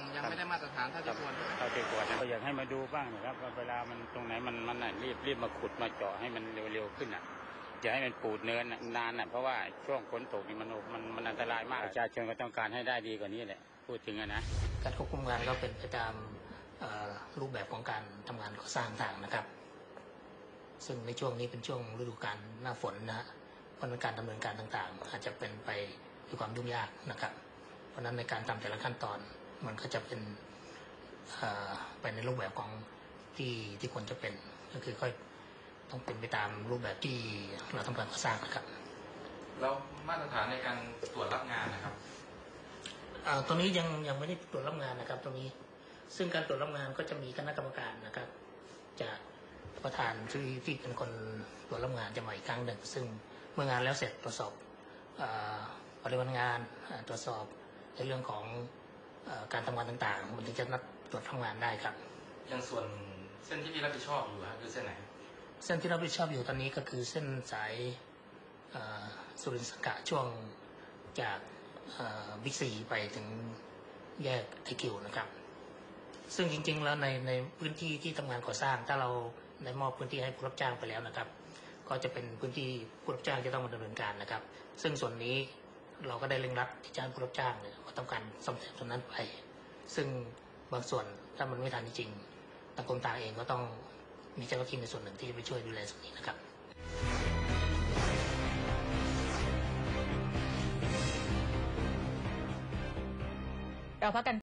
มยังไม่ได้มาตรฐานเท่าที่ควรใช่ไหมเท่าที่ควรนะก็อยากให้มาดูบ้างนะครับว่าเวลามันตรงไหนมันมันน่ะรีบรีบมาขุดมาเจาะให้มันเร็วๆขึ้นอะอย่าให้มันปูดเนินน่ะนานอะเพราะว่าช่วงฝนตกนี่มันมันมันอันตรายมากประชาชนก็ต้องการให้ได้ดีกว่านี้แหละพูดถึงอะนะ การควบคุมงานก็เป็นไปตามเอ่อรูปแบบของการทำงานก่อสร้างทางนะครับ ซึ่งในช่วงนี้เป็นช่วงฤดูกาลหน้าฝนนะฮะเพราะฉะนั้นการดำเนินการต่างๆ อาจจะเป็นไปด้วยความยุ่งยากนะครับ เพราะฉะนั้นในการทำแต่ละขั้นตอน มันก็จะเป็นเอ่อไปในรูปแบบของที่ที่ควรจะเป็น ก็คือค่อยต้องเป็นไปตามรูปแบบที่เราทำการก่อสร้างนะครับ แล้วมาตรฐานในการตรวจรับงานนะครับเอ่อตรงนี้ยังยังไม่ได้ตรวจรับงานนะครับ ตรงนี้ซึ่งการตรวจรับงานก็จะมีคณะกรรมการนะครับ จากประธานที่ที่เป็นคนตรวจรับงานจะมาอีกครั้งหนึ่ง ซึ่งเมื่องานแล้วเสร็จตรวจสอบเออปริมาณงานเอ่อตรวจสอบในเรื่องของเออ การทำงานต่างๆมันถึงจะนัดตรวจทำงานได้ครับอย่างส่วนเส้นที่พี่รับผิดชอบอยู่ครับคือเส้นไหน เส้นที่รับผิดชอบอยู่ตอนนี้ก็คือเส้นสายเอ่อสุรินทร์สกะช่วงจากบิ๊กซีไปถึงแยกไอคิวนะครับ ซึ่งจริง ๆ แล้วในในพื้นที่ที่ทำงานก่อสร้าง ถ้าเราได้มอบพื้นที่ให้ผู้รับจ้างไปแล้วนะครับ ก็จะเป็นพื้นที่ผู้รับจ้างจะต้องมาดำเนินการนะครับ ซึ่งส่วนนี้ เราก็ได้เร่งรัดที่จะให้ผู้รับจ้างเนี่ยว่าต้องการซ่อมแซมส่วนนั้นไป ซึ่งบางส่วนถ้ามันไม่ทันจริงๆทางกรมทางเองก็ต้องมีเจ้าหน้าที่ในส่วนหนึ่งที่จะไปช่วยดูแลส่วนนี้นะครับเราพักกัน